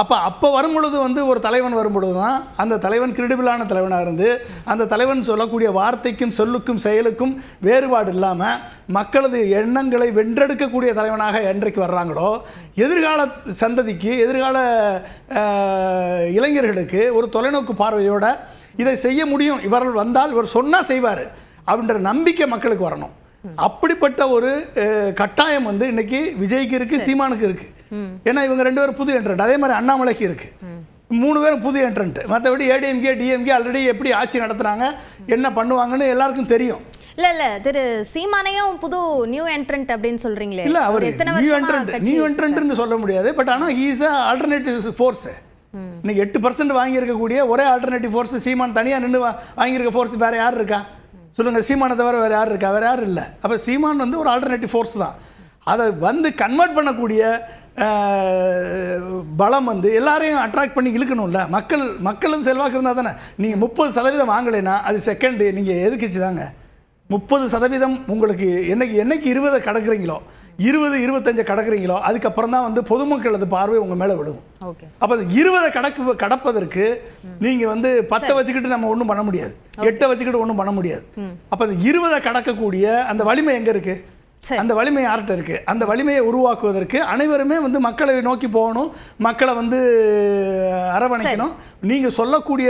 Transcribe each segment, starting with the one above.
அப்போ அப்போ வரும் பொழுது வந்து ஒரு தலைவன் வரும் பொழுது தான் அந்த தலைவன் கிரெடிபிளான தலைவனாக இருந்து அந்த தலைவன் சொல்லக்கூடிய வார்த்தைக்கும் சொல்லுக்கும் செயலுக்கும் வேறுபாடு இல்லாமல் மக்களது எண்ணங்களை வென்றெடுக்கக்கூடிய தலைவனாக என்றைக்கு வர்றாங்களோ எதிர்கால சந்ததிக்கு எதிர்கால இளைஞர்களுக்கு ஒரு தொலைநோக்கு பார்வையோட இதை செய்ய முடியும். இவர்கள் வந்தால் இவர் சொன்னால் செய்வார் அப்படின்ற நம்பிக்கை மக்களுக்கு வரணும். அப்படிப்பட்ட ஒரு கட்டாயம் வந்து இன்னைக்கு விஜய்க்கு இருக்கு சீமானுக்கு இருக்கு. ஏன்னா இவங்க ரெண்டு பேரும் புது என்ட்ரண்ட் அதே மாதிரி அண்ணாமலைக்கு இருக்கு. மூணு பேரும் புது என்ட்ரண்ட் மற்றபடி ஏடிஎம்கே டிஎம்கே ஆல்ரெடி எப்படி ஆட்சி நடத்துறாங்க என்ன பண்ணுவாங்கன்னு எல்லாருக்கும் தெரியும். இல்ல இல்ல திரு சீமானையும் புது நியூ என்ட்ரன்ட் அப்படின்னு சொல்றீங்களே. இல்ல அவர் எத்தனை நியூ கட்சி நியூ? என்ட்ரண்ட்னு சொல்ல முடியாது பட் ஆனால் ஹீஸ் அ ஆல்டர்னேட்டிவ் ஃபோர்ஸ் இன்னைக்கு எட்டு பர்சன்ட் வாங்கியிருக்கக்கூடிய ஒரே ஆல்டர்னேட்டிவ் ஃபோர்ஸ் சீமான் தனியாக நின்று வாங்கியிருக்க ஃபோர்ஸ் வேற யார் இருக்கா? சொல்லுங்க சீமானை தவிர வேற யார் இருக்கா? வேற யாரும் இல்லை. அப்போ சீமான் வந்து ஒரு ஆல்டர்னேட்டிவ் ஃபோர்ஸ் தான். அதை வந்து கன்வெர்ட் பண்ணக்கூடிய பலம் வந்து எல்லாரையும் அட்ராக்ட் பண்ணி இழுக்கணும்ல. மக்கள் மக்களும் செல்வாக்கு இருந்தால் தானே. நீங்கள் முப்பது சதவீதம் வாங்கலைன்னா அது செகண்ட் நீங்கள் எதிர்க்கட்சி தாங்க முப்பது சதவீதம் உங்களுக்கு என்னைக்கு என்னைக்கு இருபதை கடக்குறீங்களோ இருபது இருபத்தஞ்சை கடக்குறீங்களோ அதுக்கப்புறம் தான் வந்து பொதுமக்களது பார்வை உங்கள் மேலே ஓகே. அப்போ இருபதை கடக்கு கடப்பதற்கு நீங்கள் வந்து பத்தை வச்சுக்கிட்டு நம்ம ஒன்றும் பண்ண முடியாது. எட்டை வச்சுக்கிட்டு ஒன்றும் பண்ண முடியாது. அப்போ இருபதை கடக்கக்கூடிய அந்த வலிமை எங்கே இருக்குது. அந்த வலிமை யார்கிட்ட இருக்குது அந்த வலிமையை உருவாக்குவதற்கு அனைவருமே வந்து மக்களை நோக்கி போகணும் மக்களை வந்து அரவணைக்கணும். நீங்கள் சொல்லக்கூடிய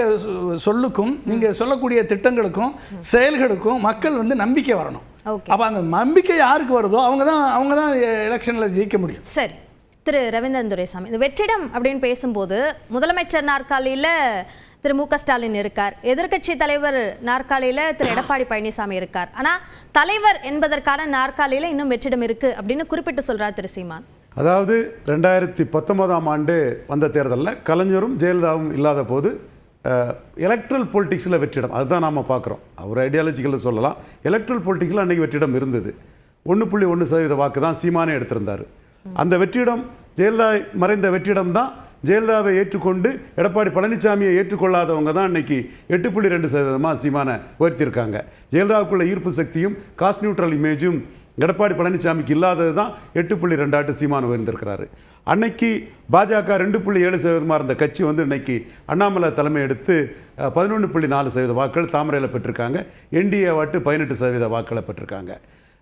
சொல்லுக்கும் நீங்கள் சொல்லக்கூடிய திட்டங்களுக்கும் செயல்களுக்கும் மக்கள் வந்து நம்பிக்கை வரணும். அப்போ அந்த நம்பிக்கை யாருக்கு வருதோ அவங்க தான் அவங்க தான் எலெக்ஷனில் ஜெயிக்க முடியும். சரி. திரு ரவீந்திரன் துரைசாமி இந்த வெற்றிடம் அப்படின்னு பேசும்போது முதலமைச்சர் நாற்காலியில திரு மு க ஸ்டாலின் இருக்கார். எதிர்க்கட்சி தலைவர் நாற்காலியில் திரு எடப்பாடி பழனிசாமி இருக்கார். ஆனால் தலைவர் என்பதற்கான நாற்காலியில் இன்னும் வெற்றிடம் இருக்குது அப்படின்னு குறிப்பிட்டு சொல்கிறார் திரு சீமான். அதாவது ரெண்டாயிரத்தி பத்தொன்பதாம் ஆண்டு வந்த தேர்தலில் கலைஞரும் ஜெயலலிதாவும் இல்லாத போது எலக்ட்ரல் பொலிட்டிக்ஸில் வெற்றிடம். அதுதான் நாம் பார்க்குறோம் அவர் ஐடியாலஜிக்கலில் சொல்லலாம். எலக்ட்ரல் பொலிட்டிக்ஸில் அன்றைக்கி வெற்றிடம் இருந்தது. ஒன்று புள்ளி ஒன்று சதவீத வாக்கு தான் சீமானே எடுத்திருந்தார். அந்த வெற்றிடம் ஜெயலலிதா மறைந்த வெற்றிடம் தான் ஜெயலலிதாவை ஏற்றுக்கொண்டு எடப்பாடி பழனிசாமியை ஏற்றுக்கொள்ளாதவங்க தான் இன்னைக்கு எட்டு புள்ளி ரெண்டு சதவீதமாக சீமானை உயர்த்தியிருக்காங்க. ஜெயலலிதாவுக்குள்ள ஈர்ப்பு சக்தியும் காஸ்ட் நியூட்ரல் இமேஜும் எடப்பாடி பழனிசாமிக்கு இல்லாதது தான் எட்டு புள்ளி ரெண்டாட்டு சீமான் உயர்ந்திருக்கிறாரு. அன்னைக்கு பாஜக ரெண்டு புள்ளி ஏழு சதவீதமாக இருந்த கட்சி வந்து இன்னைக்கு அண்ணாமலை தலைமை எடுத்து பதினொன்று புள்ளி நாலு சதவீத வாக்குகள் தாமரையில் பெற்றிருக்காங்க. என்டிஏ வாட்டு பதினெட்டு சதவீத வாக்களை பெற்றிருக்காங்க.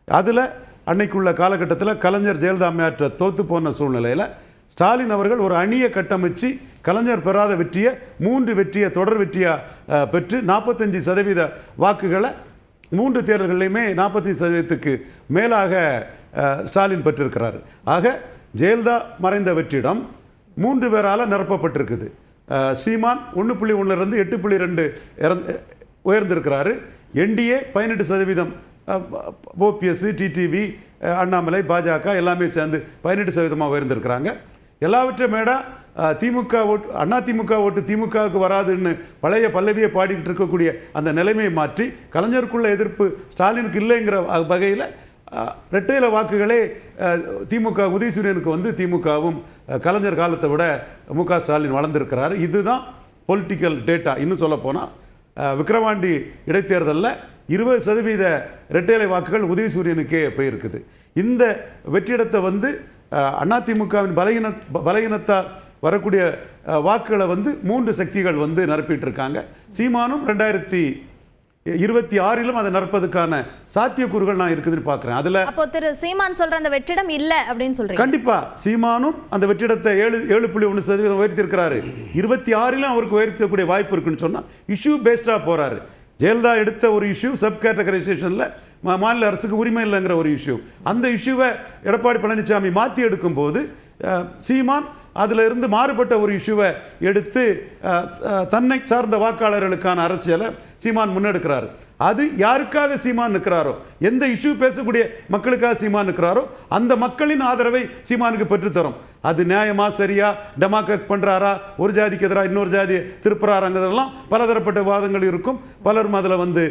அதில் அன்னைக்குள்ள காலகட்டத்தில் கலைஞர் ஜெயலலிதா அம்மையாற்ற தோத்து போன சூழ்நிலையில் ஸ்டாலின் அவர்கள் ஒரு அணியை கட்டமைச்சு கலைஞர் பெறாத வெற்றியை மூன்று வெற்றியை தொடர் வெற்றியாக பெற்று நாற்பத்தஞ்சு சதவீத வாக்குகளை மூன்று தேர்தல்களையுமே நாற்பத்தி சதவீதத்துக்கு மேலாக ஸ்டாலின் பெற்றிருக்கிறார். ஆக ஜெயலலிதா மறைந்த வெற்றிடம் மூன்று பேரால் நிரப்பப்பட்டிருக்குது. சீமான் ஒன்று புள்ளி ஒன்றுலேருந்து எட்டு புள்ளி ரெண்டு இறந்து உயர்ந்திருக்கிறாரு. என்டிஏ பதினெட்டு சதவீதம் ஓபிஎஸ் டிடிவி அண்ணாமலை பாஜக எல்லாமே சேர்ந்து பதினெட்டு சதவீதமாக உயர்ந்திருக்கிறாங்க. எல்லாவற்றையும் மேடா திமுக ஓட்டு அண்ணா திமுக ஓட்டு திமுகவுக்கு வராதுன்னு பழைய பல்லவியை பாடிக்கிட்டு இருக்கக்கூடிய அந்த நிலைமையை மாற்றி கலைஞருக்குள்ள எதிர்ப்பு ஸ்டாலினுக்கு இல்லைங்கிற வகையில் ரெட்டையில வாக்குகளே திமுக உதயசூரியனுக்கு வந்து திமுகவும் கலைஞர் காலத்தை விட மு க ஸ்டாலின் வளர்ந்துருக்கிறாரு. இதுதான் பொலிட்டிக்கல் டேட்டா இன்னும் சொல்லப்போனால் விக்ரவாண்டி இடைத்தேர்தலில் இருபது சதவீத ரெட்டையிலை வாக்குகள் உதயசூரியனுக்கே போயிருக்குது. இந்த வெற்றிடத்தை வந்து அதிமுகவின் பலகீன பலகீனத்தால் வரக்கூடிய வாக்குகளை வந்து மூன்று சக்திகள் வந்து நிரப்பிட்டு இருக்காங்க சீமானும் ரெண்டாயிரத்தி இருபத்தி ஆறிலும் அதை நிரப்பதுக்கான சாத்தியக்கூறுகள் நான் இருக்குதுன்னு பார்க்குறேன் அதில் அப்போ திரு சீமான் சொல்ற அந்த வெற்றிடம் இல்ல அப்படின்னு சொல்றீங்க. கண்டிப்பா. சீமானும் அந்த வெற்றிடத்தை ஏழு ஏழு புள்ளி ஒன்று சதவீதம் உயர்த்தியிருக்கிறாரு. இருபத்தி ஆறிலும் அவருக்கு உயர்த்தக்கூடிய வாய்ப்பு இருக்குன்னு சொன்னா இஷ்யூ பேஸ்டாக போறாரு. ஜெயலலிதா எடுத்த ஒரு இஷ்யூ சப் கேட்டகரைசேஷனில் மாநில அரசுக்கு உரிமை இல்லைங்கிற ஒரு இஷ்யூ அந்த இஷ்யூவை எடப்பாடி பழனிசாமி மாற்றி எடுக்கும்போது அஹ், சீமான் அதில் இருந்து மாறுபட்ட ஒரு இஷ்யூவை எடுத்து அஹ், தன்னை சார்ந்த வாக்காளர்களுக்கான அரசியலை சீமான் முன்னெடுக்கிறாரு. அது யாருக்காக சீமான் நிற்கிறாரோ எந்த இஷ்யூ பேசக்கூடிய மக்களுக்காக சீமான் நிற்கிறாரோ அந்த மக்களின் ஆதரவை சீமானுக்கு பெற்றுத்தரும். அது நியாயமா சரியா டெமாக்கக் பண்றாரா ஒரு ஜாதிக்கு எதிராக இன்னொரு ஜாதியை திருப்புறாராங்கிறதெல்லாம் பலதரப்பட்ட வாதங்கள் இருக்கும். பலரும் அதில் வந்து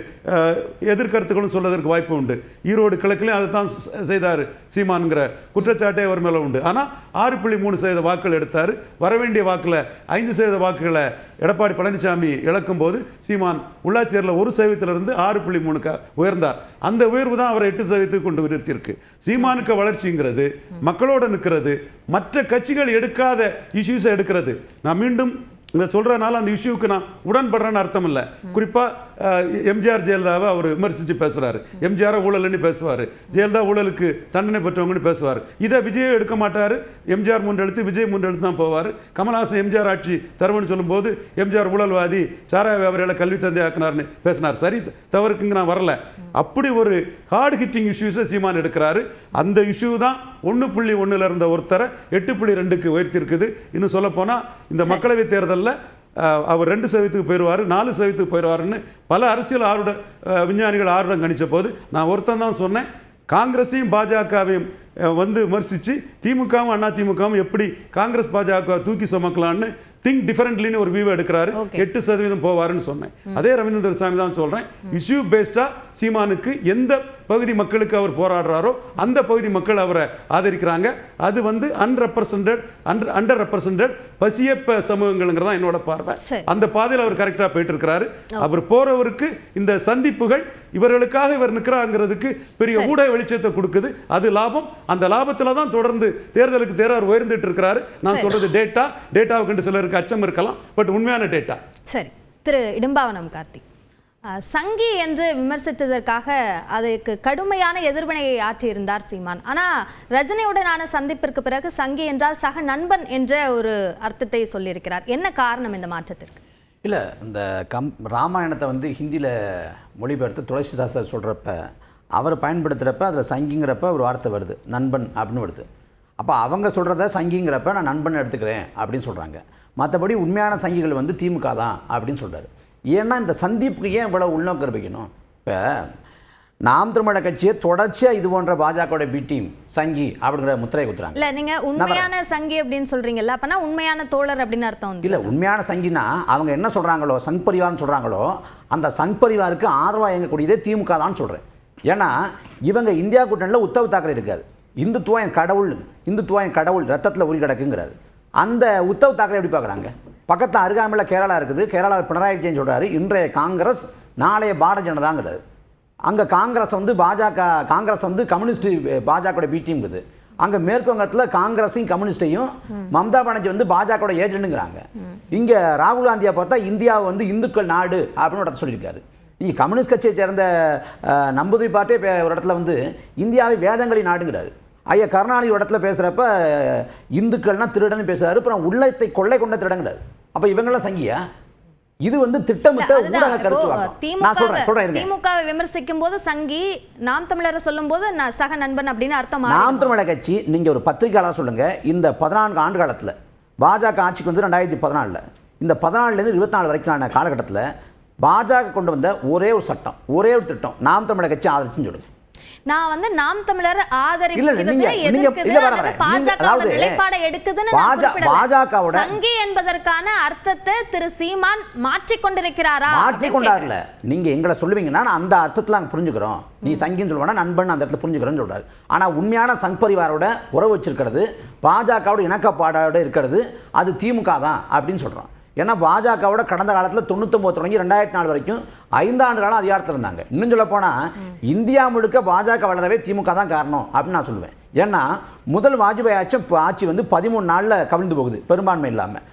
எதிர்கருத்துக்களும் சொல்வதற்கு வாய்ப்பு உண்டு. ஈரோடு கிழக்குலையும் அதை தான் செய்தார் சீமான்ங்கிற குற்றச்சாட்டே அவர் மேலே உண்டு. ஆனால் ஆறு புள்ளி மூணு சதவீத வாக்குகள் எடுத்தார். வரவேண்டிய வாக்கில் ஐந்து சதவீத வாக்குகளை எடப்பாடி பழனிசாமி இழக்கும்போது சீமான் உள்ளாட்சி தேர்தலில் ஒரு சதவீதத்திலிருந்து ஆறு புள்ளி மூணுக்கு உயர்ந்தார். அந்த உயர்வு தான் அவரை எட்டு சதவீதத்துக்கு கொண்டு நிறுத்தியிருக்கு. சீமானுக்கு வளர்ச்சிங்கிறது மக்களோட நிற்கிறது மற்ற மற்ற கட்சிகள் எடுக்காத இஷ்யூஸை எடுக்கிறது. நான் மீண்டும் இதை சொல்கிறனால அந்த இஷ்யூக்கு நான் உடன்படுறேன்னு அர்த்தம் இல்லை குறிப்பாக எம்ஜிஆர் ஜெயலலிதாவை அவர் விமர்சித்து பேசுகிறாரு எம்ஜிஆரை ஊழல்னு பேசுவார். ஜெயலலிதா ஊழலுக்கு தண்டனை பெற்றவங்கன்னு பேசுவார். இதை விஜய் எடுக்க மாட்டார். எம்ஜிஆர் மூன்று எழுத்து விஜய் மூன்று எழுத்து தான் போவார். கமல்ஹாசன் எம்ஜிஆர் ஆட்சி தருவன்னு சொல்லும்போது எம்ஜிஆர் ஊழல்வாதி சாராய வியாபாரிகளை கல்வி தந்தை ஆக்கினார்னு பேசினார். சரி தவறுக்குங்க நான் வரல. அப்படி ஒரு ஹார்ட் ஹிட்டிங் இஷ்யூஸை சீமான் எடுக்கிறாரு. அந்த இஷ்யூ தான் ஒன்று புள்ளி ஒன்றில் இருந்த ஒருத்தரை எட்டு புள்ளி ரெண்டுக்கு உயர்த்தியிருக்குது. இன்னும் சொல்லப்போனால் இந்த மக்களவைத் தேர்தலில் அவர் ரெண்டு சதவீதத்துக்கு போயிடுவார் நாலு சதவீதத்துக்கு போயிடுவாருன்னு பல அரசியல் ஆர்வட அஹ், விஞ்ஞானிகள் ஆர்வம் கணிச்ச போது நான் ஒருத்தன் தான் சொன்னேன். காங்கிரஸையும் பாஜகவையும் வந்து விமர்சித்து திமுகவும் அண்ணா திமுகவும் எப்படி காங்கிரஸ் பாஜக தூக்கி சுமக்கலான்னு திங்க் டிஃபரெண்ட்லின்னு ஒரு வியூ எடுக்கிறாரு. எட்டு சதவீதம் போவாருன்னு சொன்னேன். அதே ரவீந்திர சாமி தான் சொல்றேன். இஷ்யூ பேஸ்டா சீமானுக்கு எந்த பகுதி மக்களுக்கு அவர் போராடுறாரோ அந்த பகுதி மக்கள் அவரை ஆதரிக்கிறாங்க. அது வந்து அன்ரெப்ரசன்டட் அண்டர் அண்டர் ரெப்ரசன்டட் பசியப்ப சமூகங்கள்ங்கிறதா என்னோட பார்வை. அந்த பாதையில் அவர் கரெக்டாக போயிட்டு இருக்கிறாரு அவர் போறவருக்கு இந்த சந்திப்புகள் இவர்களுக்காக இவர் நிற்கிறாங்கிறதுக்கு பெரிய. ஊடக வெளிச்சத்தை கொடுக்குது. அது லாபம். அந்த லாபத்தில் தான் தொடர்ந்து தேர்தலுக்கு தேர்தல் உயர்ந்துட்டு இருக்கிறாரு. நான். சொல்றது டேட்டா டேட்டாவை கண்டு சிலருக்கு அச்சம் இருக்கலாம் பட் உண்மையான டேட்டா சரி திரு இடும்பாவனம் கார்த்தி. அஹ், சங்கி என்று விமர்சித்ததற்காக அதற்கு கடுமையான எதிர்வினையை ஆற்றியிருந்தார் சீமான். ஆனா ரஜினியுடனான சந்திப்பிற்கு பிறகு சங்கி என்றால் சக நண்பன் என்ற ஒரு அர்த்தத்தை சொல்லியிருக்கிறார். என்ன காரணம் இந்த மாற்றத்திற்கு? இல்லை இந்த கம் ராமாயணத்தை வந்து ஹிந்தியில் மொழிபெயர்த்து துளசிதாசர் சொல்கிறப்ப அவர் பயன்படுத்துகிறப்ப அதில் சங்கிங்கிறப்ப ஒரு வார்த்தை வருது நண்பன் அப்படின்னு வருது. அப்போ அவங்க சொல்கிறத சங்கிங்கிறப்ப நான் நண்பன் எடுத்துக்கிறேன் அப்படின்னு சொல்கிறாங்க மற்றபடி உண்மையான சங்கிகள் வந்து திமுக தான் அப்படின்னு சொல்கிறாரு ஏன்னா இந்த சந்திப்புக்கு ஏன் இவ்வளோ உள்நோக்கம் வைக்கணும் இப்போ நாம் தமிழர் கட்சியை தொடர்ச்சியாக இது போன்ற பாஜகவோட பி டீம் சங்கி அப்படிங்கிற முத்திரை குத்துறாங்க. இல்ல நீங்க உண்மையான சங்கி அப்படின்னு சொல்றீங்கல்ல அப்பனா உண்மையான தோழர் அப்படின்னு அர்த்தம் இல்லை உண்மையான சங்கினா அவங்க என்ன சொல்கிறாங்களோ சங் பரிவார்னு சொல்கிறாங்களோ அந்த சங் பரிவாருக்கு ஆதரவாக இயங்கக்கூடியதே திமுக தான் சொல்கிறேன் ஏன்னா இவங்க இந்தியா கூட்டணியில் உத்தவ் தாக்கரே இருக்கார். இந்துத்துவம் என் கடவுள் இந்துத்துவம் என் கடவுள் ரத்தத்தில் உரி கிடக்குங்கிறாரு. அந்த உத்தவ் தாக்கரே எப்படி பார்க்குறாங்க? பக்கத்தில் அருகாமையில் கேரளா இருக்குது. கேரளாவில் பினராயி விஜயன் சொல்கிறாரு இன்றைய காங்கிரஸ் நாளைய பாரதிய ஜனதாங்கிறது. அங்கே காங்கிரஸ் வந்து பாஜக காங்கிரஸ் வந்து கம்யூனிஸ்ட் பாஜகவோட பி டீம்ங்குது அங்கே மேற்கு வங்கத்தில் காங்கிரஸையும் கம்யூனிஸ்டையும் மம்தா பானர்ஜி வந்து பாஜகவோட ஏஜென்ட்டுங்கிறாங்க. இங்கே ராகுல் காந்தியை பார்த்தா இந்தியாவை வந்து இந்துக்கள் நாடு அப்படின்னு ஒரு இடத்துல சொல்லியிருக்காரு. இங்கே கம்யூனிஸ்ட் கட்சியை சேர்ந்த நம்புதி பாட்டே பே- ஒரு இடத்துல வந்து இந்தியாவை வேதங்களின் நாடுங்கிறாரு. ஐயா கருணாநிதி இடத்துல பேசுகிறப்ப இந்துக்கள்னா திருடன்னு பேசுறாரு அப்புறம் உள்ளத்தை கொள்ளை கொண்ட திருடங்கிறாரு அப்போ இவங்கெல்லாம் சங்கியா? இது வந்து திட்டமிட்ட ஊடக கருத்து. திமுகவை விமர்சிக்கும் போது சங்கி நாம் தமிழரை சொல்லும் போது சக நண்பன் அப்படின்னு அர்த்தம்? நாம். தமிழக கட்சி நீங்க ஒரு பத்திரிகையாளர் சொல்லுங்க இந்த பதினான்கு ஆண்டு காலத்துல பாஜக ஆட்சிக்கு வந்து ரெண்டாயிரத்தி பதினாலில். இந்த பதினாலுலேருந்து இருபத்தி நாலு வரைக்கான காலகட்டத்தில் பாஜக கொண்டு வந்த ஒரே ஒரு சட்டம் ஒரே ஒரு திட்டம் நாம் தமிழக கட்சி ஆதரிச்சுன்னு சொல்லுங்க. நான் வந்து நாம் தமிழர் ஆதரிக்கிறது சங்கி என்பதற்கான அர்த்தத்தை திரு சீமான் மாற்றிக் கொண்டிருக்கிறாரா? மாற்றிக் கொண்டார்ல. நீங்க எங்களை சொல்லுவீங்கன்னா நான் அந்த அர்த்தத்தில் நாங்கள் புரிஞ்சுக்கிறோம். நீ சங்கின்னு சொல்லுவானா நண்பன் அந்த இடத்துல புரிஞ்சுக்கிறேன்னு சொல்றாரு. ஆனா உண்மையான சங் பரிவாரோட உறவு வச்சிருக்கிறது பாஜகவோட இணக்கப்பாடோட இருக்கிறது அது திமுக தான் அப்படின்னு சொல்றோம். ஏன்னா பாஜகவோட கடந்த காலத்தில் தொண்ணூத்தொம்பது தொடங்கி ரெண்டாயிரத்தி நாலு வரைக்கும் ஐந்தாண்டு காலம் அதிகாரத்தில் இருந்தாங்க. இன்னும் சொல்ல போனால் இந்தியா முழுக்க பாஜக வளரவே திமுக தான் காரணம் அப்படின்னு நான் சொல்லுவேன். ஏன்னா முதல் வாஜ்பாய் ஆட்சி ஆட்சி வந்து பதிமூணு நாளில் கவிழ்ந்து போகுது பெரும்பான்மை இல்லாமல்